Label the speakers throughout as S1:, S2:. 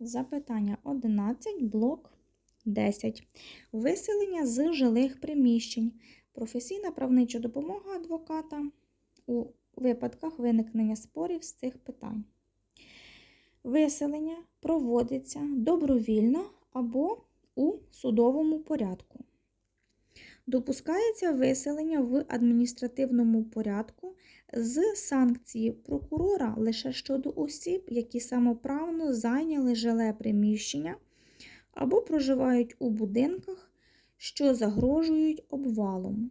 S1: Запитання 11, блок 10. Виселення з жилих приміщень. Професійна правнича допомога адвоката у випадках виникнення спорів з цих питань. Виселення проводиться добровільно або у судовому порядку. Допускається виселення в адміністративному порядку з санкції прокурора лише щодо осіб, які самоправно зайняли жиле приміщення або проживають у будинках, що загрожують обвалом.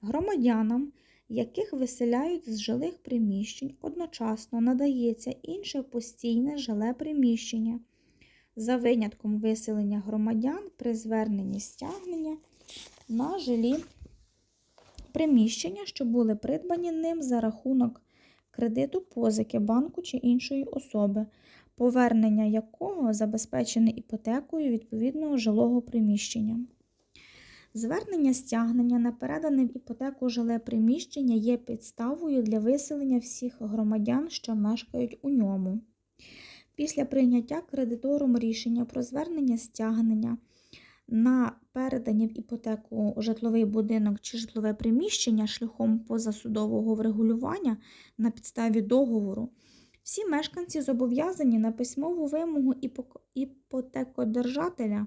S1: Громадянам, яких виселяють з жилих приміщень, одночасно надається інше постійне жиле приміщення за винятком виселення громадян при зверненні стягнення на жилі приміщення, що були придбані ним за рахунок кредиту позики банку чи іншої особи, повернення якого забезпечене іпотекою відповідного жилого приміщення. Звернення стягнення на передане в іпотеку жиле приміщення є підставою для виселення всіх громадян, що мешкають у ньому. Після прийняття кредитором рішення про звернення стягнення на передані в іпотеку житловий будинок чи житлове приміщення шляхом позасудового врегулювання на підставі договору, всі мешканці зобов'язані на письмову вимогу іпотекодержателя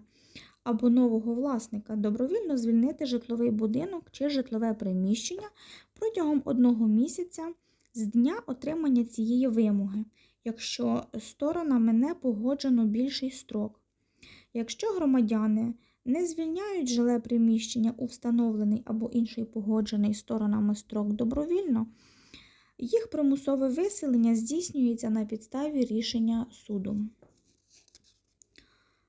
S1: або нового власника добровільно звільнити житловий будинок чи житлове приміщення протягом одного місяця з дня отримання цієї вимоги, якщо сторонами не погоджено більший строк. Якщо громадяни не звільняють жиле приміщення у встановлений або інший погоджений сторонами строк добровільно, їх примусове виселення здійснюється на підставі рішення суду.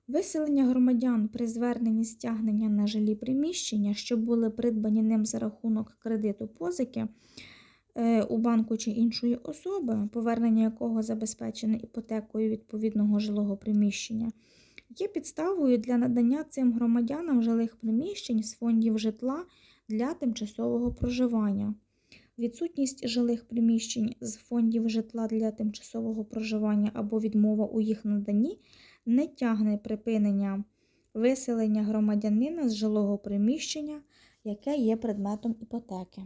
S1: Виселення громадян при зверненні стягнення на жилі приміщення, що були придбані ним за рахунок кредиту позики е, у банку чи іншої особи, повернення якого забезпечене іпотекою відповідного жилого приміщення, є підставою для надання цим громадянам жилих приміщень з фондів житла для тимчасового проживання. Відсутність жилих приміщень з фондів житла для тимчасового проживання або відмова у їх наданні не тягне припинення виселення громадянина з жилого приміщення, яке є предметом іпотеки.